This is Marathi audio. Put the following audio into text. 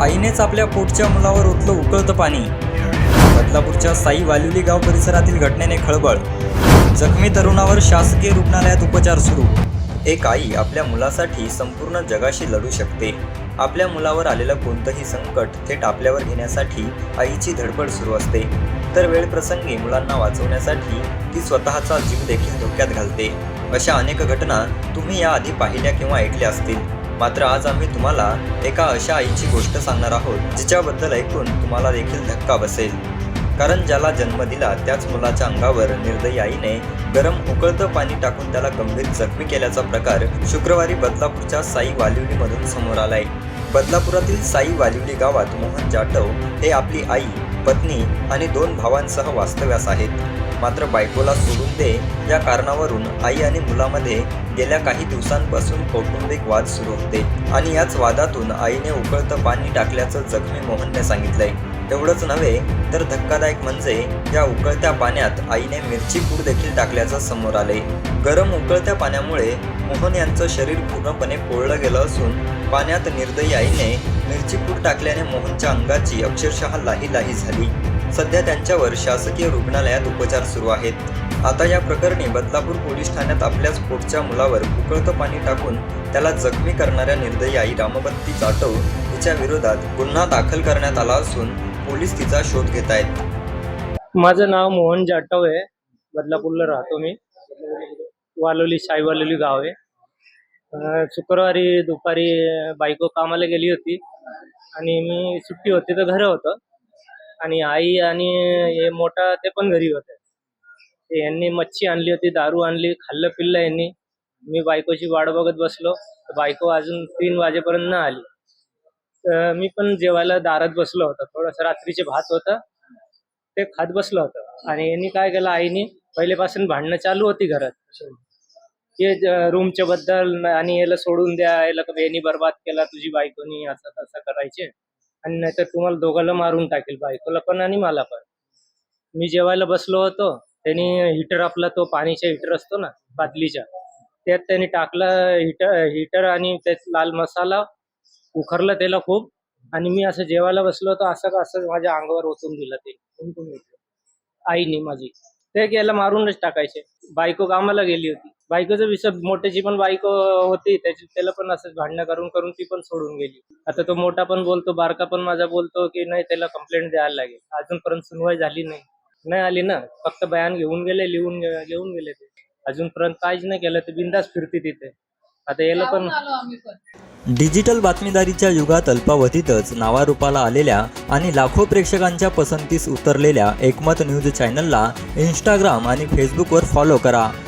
आईनेच आपल्या पोटच्या मुलावर ओतलं उकळतं पाणी. बदलापूरच्या साई वालिवली गाव परिसरातील घटनेने खळबळ. जखमी तरुणावर शासकीय रुग्णालयात उपचार सुरू. एक आई आपल्या मुलासाठी संपूर्ण जगाशी लढू शकते. आपल्या मुलावर आलेलं कोणतंही संकट थेट आपल्यावर घेण्यासाठी आईची धडपड सुरू असते. तर वेळप्रसंगी मुलांना वाचवण्यासाठी ती स्वतःचा जीव देखील धोक्यात घालते. अशा अनेक घटना तुम्ही याआधी पाहिल्या किंवा ऐकल्या असतील. मात्र आज आम्ही तुम्हाला एका अशा आईची गोष्ट सांगणार आहोत जिच्याबद्दल ऐकून तुम्हाला देखील धक्का बसेल. कारण ज्याला जन्म दिला त्याच मुलाच्या अंगावर निर्दयी आईने गरम उकळतं पाणी टाकून त्याला गंभीर जखमी केल्याचा प्रकार शुक्रवारी बदलापूरच्या साई वालिवलीमधून समोर आलाय. बदलापुरातील साई वालिवली गावात मोहन जाटव हे आपली आई पत्नी आणि दोन भावांसह वास्तव्यास आहेत. मात्र बायकोला सोडून दे या कारणावरून आई आणि मुलामध्ये गेल्या काही दिवसांपासून कौटुंबिक वाद सुरू होते आणि याच वादातून आईने उकळतं पाणी टाकल्याचं जखमी मोहनने सांगितलंय. तेवढंच नव्हे तर धक्कादायक म्हणजे या उकळत्या पाण्यात आईने मिरची पूड देखील टाकल्याचं समोर आले गरम उकळत्या पाण्यामुळे मोहन यांचं शरीर पूर्णपणे पोळलं गेलं असून पाण्यात निर्दयी आईने मिरची पूड टाकल्याने मोहनच्या अंगाची अक्षरशः लाही लाही झाली. सध्या त्यांच्यावर शासकीय रुग्णालयात उपचार सुरू आहेत. आता या प्रकरणी बदलापूर पोलीस ठाण्यात आपल्याच पोटच्या मुलावर उकळतं पाणी टाकून त्याला जखमी करणाऱ्या निर्दयी आई रामबत्ती जाटव हिच्या विरोधात गुन्हा दाखल करण्यात आला असून पोलीस तिचा शोध घेत आहेत. माझं नाव मोहन जाटव आहे. बदलापूरला राहतो मी. वालोली साईवालोली गाव आहे. शुक्रवारी दुपारी बायको कामाला गेली होती आणि मी सुट्टी होती तर घरं होतं. आणि आई आणि हे मोठा ते पण घरी होते. ते यांनी मच्छी आणली होती दारू आणली खाल्लं पिल्लं यांनी. मी बायकोची वाट बघत बसलो. बायको अजून तीन वाजेपर्यंत ना आली. तर मी पण जेवायला दारात बसलो होतो. थोडंसं रात्रीचे भात होतं. ते खात बसलं होतं. आणि यांनी काय केलं आईने पहिलेपासून भांडणं चालू होती घरात. हे रूमच्या बद्दल आणि याला सोडून द्या याला यांनी बर्बाद केला तुझी बायकोनी असं तसं करायचे. आणि नाहीतर तुम्हाला दोघांना मारून टाकेल बायकोला पण आणि मला पण. मी जेवायला बसलो होतो त्यांनी हिटर आपला तो पाणीचा हिटर असतो ना बादलीचा त्यात त्यांनी टाकला हिटर हिटर आणि त्यात लाल मसाला उखरलं त्याला खूप आणि मी असं जेवायला बसलो होतो असं का असं माझ्या अंगावर ओतून दिलं ते. आईने माझी. ते गेला मारूनच टाकायचे. बायको कामाला गेली होती. बायकोचं विषय मोठ्याची पण बायको होती त्याची त्याला पण असंच भांडणं करून करून ती पण सोडून गेली. आता तो मोठा पण बोलतो बारका पण माझा बोलतो की नाही त्याला कंप्लेंट द्यायला लागेल. अजूनपर्यंत सुनवाई झाली नाही. नाही आली ना फक्त बयान घेऊन गेले लिहून घेऊन गेले ते. अजूनपर्यंत काहीच नाही केलं ते बिंदास फिरते तिथे. आता याला पण डिजिटल बातमीदारीच्या युगात अल्पावधीतच नावारूपाला आलेल्या आणि लाखो प्रेक्षकांच्या पसंतीस उतरलेल्या एकमत न्यूज चॅनलला इंस्टाग्राम आणि फेसबुकवर फॉलो करा.